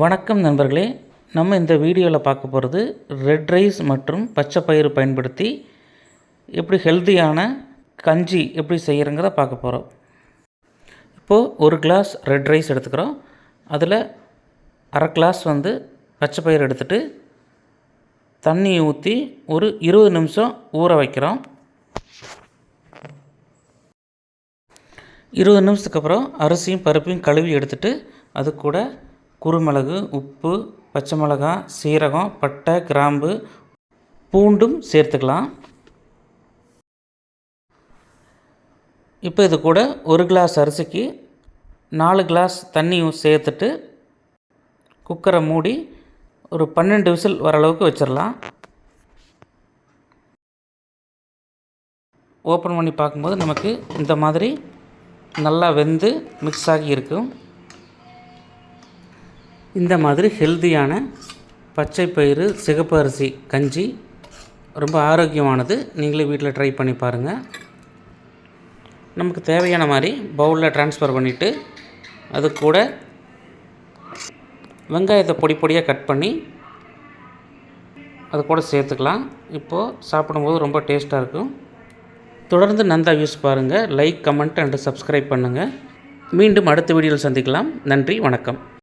வணக்கம் நண்பர்களே. நம்ம இந்த வீடியோவில் பார்க்க போகிறது ரெட் ரைஸ் மற்றும் பச்சை பயிறு பயன்படுத்தி எப்படி ஹெல்த்தியான கஞ்சி எப்படி செய்கிறங்கிறத பார்க்க போகிறோம் இப்போது ஒரு கிளாஸ் ரெட் ரைஸ் எடுத்துக்கிறோம். அதில் அரை கிளாஸ் வந்து பச்சை பயிறு எடுத்துகிட்டு தண்ணி ஊற்றி ஒரு இருபது நிமிஷம் ஊற வைக்கிறோம். இருபது நிமிஷத்துக்கு அப்புறம் அரிசியும் பருப்பையும் கழுவி எடுத்துட்டு அது கூட குறுமிளகு உப்பு பச்சை மிளகாய் சீரகம் பட்டை கிராம்பு பூண்டும் சேர்த்துக்கலாம். இப்போ இது கூட ஒரு கிளாஸ் அரிசிக்கு நாலு கிளாஸ் தண்ணியும் சேர்த்துட்டு குக்கரை மூடி ஒரு பன்னெண்டு விசில் வர அளவுக்கு வச்சிடலாம். ஓப்பன் பண்ணி பார்க்கும்போது நமக்கு இந்த மாதிரி நல்லா வெந்து மிக்ஸ் ஆகி இருக்கும். இந்த மாதிரி ஹெல்த்தியான பச்சை பயிறு சிகப்பு அரிசி கஞ்சி ரொம்ப ஆரோக்கியமானது. நீங்களே வீட்டில் ட்ரை பண்ணி பாருங்கள் நமக்கு தேவையான மாதிரி பவுலில் ட்ரான்ஸ்ஃபர் பண்ணிவிட்டு அது கூட வெங்காயத்தை பொடி பொடியாக கட் பண்ணி அது கூட சேர்த்துக்கலாம். இப்போது சாப்பிடும்போது ரொம்ப டேஸ்ட்டாக இருக்கும். தொடர்ந்து நந்தா வியூஸ் பாருங்கள் லைக் கமெண்ட் அண்டு சப்ஸ்கிரைப் பண்ணுங்கள் மீண்டும் அடுத்த வீடியோவில் சந்திக்கலாம். நன்றி வணக்கம்.